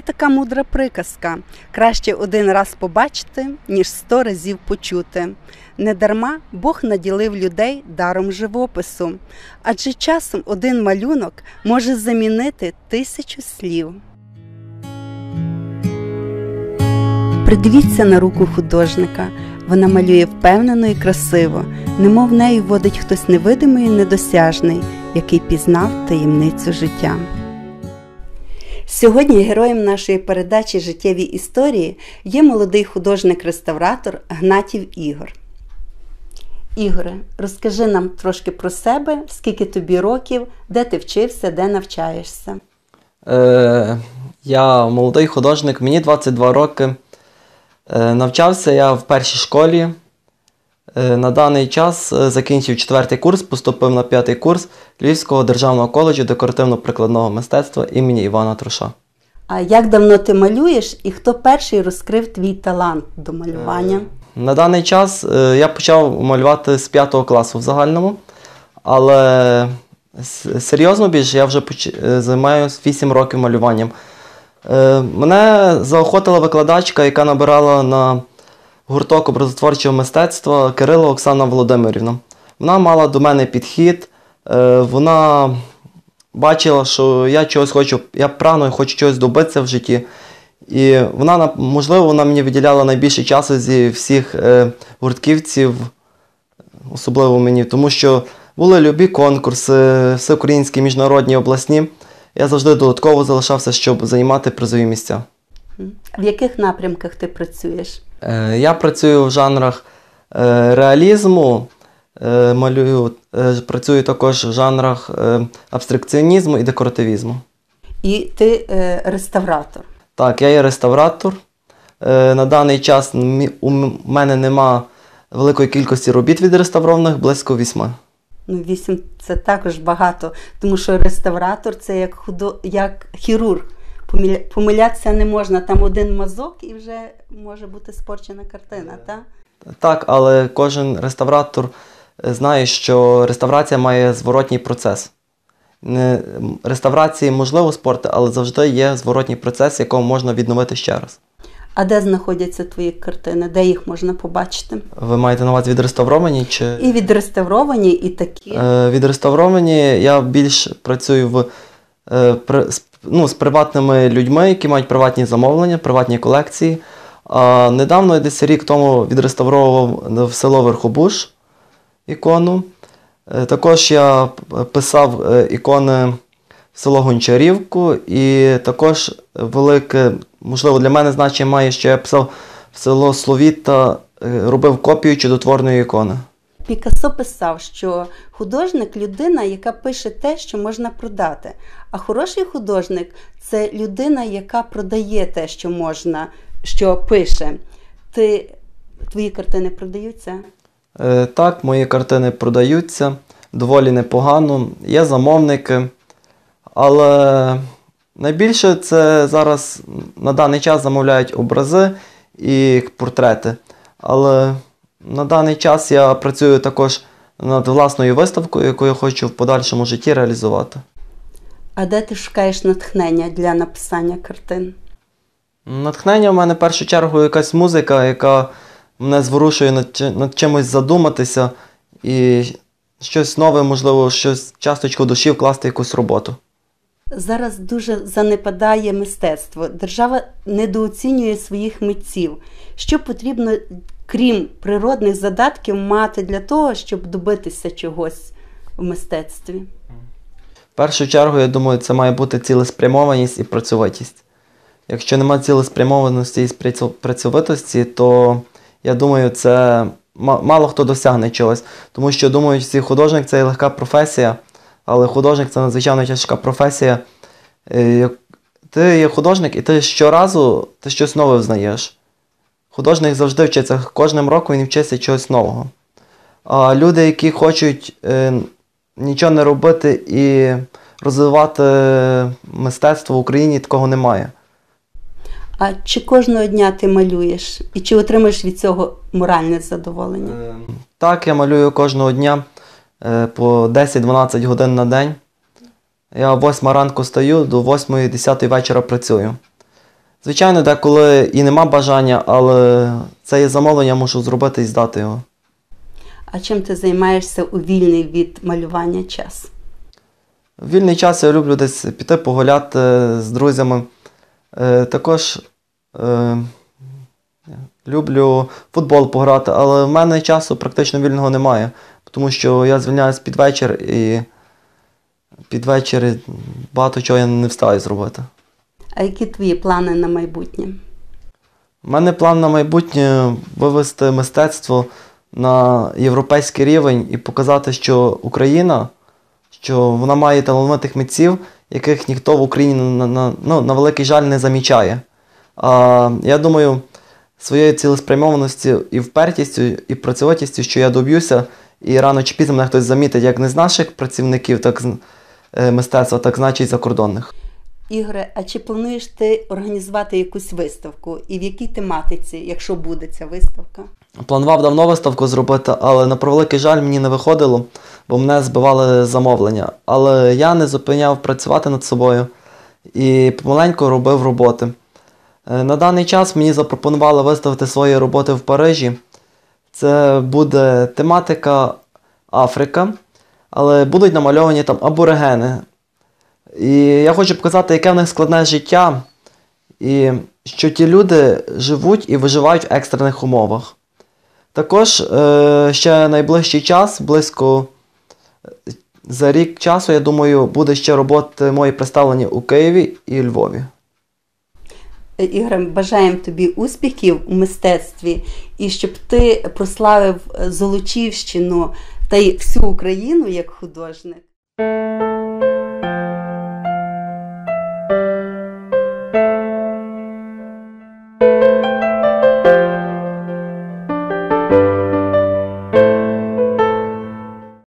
така мудра приказка: краще один раз побачити, ніж сто разів почути. Недарма Бог наділив людей даром живопису, адже часом один малюнок може замінити тисячу слів. Придивіться на руку художника. Вона малює впевнено і красиво, немов нею водить хтось невидимий і недосяжний, який пізнав таємницю життя. Сьогодні героєм нашої передачі Життєві історії є молодий художник-реставратор Гнатів Ігор. Ігоре, розкажи нам трошки про себе, скільки тобі років, де ти вчився, де навчаєшся. Е, я молодий художник, мені 22 роки. Е, навчався я в першій школі. Е, на даний час е, закінчив четвертий курс, поступив на п'ятий курс Львівського державного коледжу декоративно-прикладного мистецтва імені Івана Труша. А як давно ти малюєш і хто перший розкрив твій талант до малювання? На даний час е, я почав малювати з 5 класу в загальному, але серйозно більше я вже поч- е, займаюся 8 років малюванням. Е, Мене заохотила викладачка, яка набирала на гурток образотворчого мистецтва Кирило Оксана Володимирівна. Вона мала до мене підхід, е, вона бачила, що я чогось хочу, я прагну хочу чогось добитися в житті. І вона, можливо, вона мені виділяла найбільше часу зі всіх е, гуртківців, особливо мені, тому що були любі конкурси, всеукраїнські, міжнародні, обласні. Я завжди додатково залишався, щоб займати призові місця. В яких напрямках ти працюєш? Е, Я працюю в жанрах е, реалізму, е, малюю, працюю також в жанрах абстракціонізму і декоративізму. І ти реставратор. Так, я є реставратор. На даний час у мене нема великої кількості робіт відреставрованих, близько вісьми. Ну, вісім це також багато, тому що реставратор це як худо, як хірург. Помиля... Помилятися не можна. Там один мазок і вже може бути спорчена картина, так? Так, але кожен реставратор е, знає, що реставрація має зворотній процес. Не, реставрації можливо спорти, але завжди є зворотній процес, якого можна відновити ще раз. А де знаходяться твої картини? Де їх можна побачити? Ви маєте на увазі відреставровані чи І відреставровані, і такі. Е, відреставровані я більш працюю в, е, при, з, ну, з приватними людьми, які мають приватні замовлення, приватні колекції. А недавно, десь рік тому, відреставровував в село Верхобуш ікону. Е, також я писав е, ікони в село Гончарівку, і також велике, можливо, для мене значення має, що я писав в село Словіта, е, робив копію чудотворної ікони. Пікассо писав, що художник людина, яка пише те, що можна продати. А хороший художник це людина, яка продає те, що можна, що пише. Ти, твої картини продаються? Е, Так, мої картини продаються доволі непогано. Є замовники. Але найбільше це зараз на даний час замовляють образи і портрети. Але на даний час я працюю також над власною виставкою, яку я хочу в подальшому житті реалізувати. А де ти шукаєш натхнення для написання картин? Натхнення в мене в першу чергу якась музика, яка мене зворушує над, над чимось задуматися і щось нове, можливо, щось часточку душі вкласти в якусь роботу. Зараз дуже занепадає мистецтво. Держава недооцінює своїх митців. Що потрібно, крім природних задатків, мати для того, щоб добитися чогось в мистецтві? В першу чергу, я думаю, це має бути цілеспрямованість і працьовитість. Якщо немає цілеспрямованості і працьо- працьовитості, то я думаю, це мало хто досягне чогось. Тому що думаю, всі художник це легка професія, але художник це надзвичайно тяжка професія. Е, Ти є художник, і ти щоразу ти щось нове взнаєш. Художник завжди вчиться, кожним роком він вчиться чогось нового. А люди, які хочуть е, нічого не робити і розвивати мистецтво в Україні, такого немає. А чи кожного дня ти малюєш? І чи отримаєш від цього моральне задоволення? Так, я малюю кожного дня е, по 10-12 годин на день. Я о 8 ранку стаю, до 8-10 вечора працюю. Звичайно, деколи і нема бажання, але це є замовлення, мушу зробити і здати його. А чим ти займаєшся у вільний від малювання час? В вільний час я люблю десь піти погуляти з друзями. Е, також е, люблю футбол пограти, але в мене часу практично вільного немає, тому що я звільняюсь під вечір і під вечір багато чого я не встаю зробити. А які твої плани на майбутнє? У мене план на майбутнє вивести мистецтво на європейський рівень і показати, що Україна, що вона має талановитих митців, яких ніхто в Україні на, на, ну, на великий жаль не замічає. А, я думаю, своєю цілеспрямованості і впертістю, і працьовитістю, що я доб'юся, і рано чи пізно мене хтось замітить як не з наших працівників, так з е, мистецтва, так значить закордонних. Ігоре, а чи плануєш ти організувати якусь виставку? І в якій тематиці, якщо буде ця виставка? Планував давно виставку зробити, але на превеликий жаль мені не виходило, бо мене збивали замовлення. Але я не зупиняв працювати над собою і помаленьку робив роботи. Е, На даний час мені запропонували виставити свої роботи в Парижі. Це буде тематика Африка, але будуть намальовані там аборигени. І я хочу показати, яке в них складне життя, і що ті люди живуть і виживають в екстрених умовах. Також е, ще найближчий час, близько е, за рік часу, я думаю, буде ще роботи мої представлені у Києві і Львові. Е, Ігоре, бажаємо тобі успіхів у мистецтві і щоб ти прославив Золочівщину та й всю Україну як художник.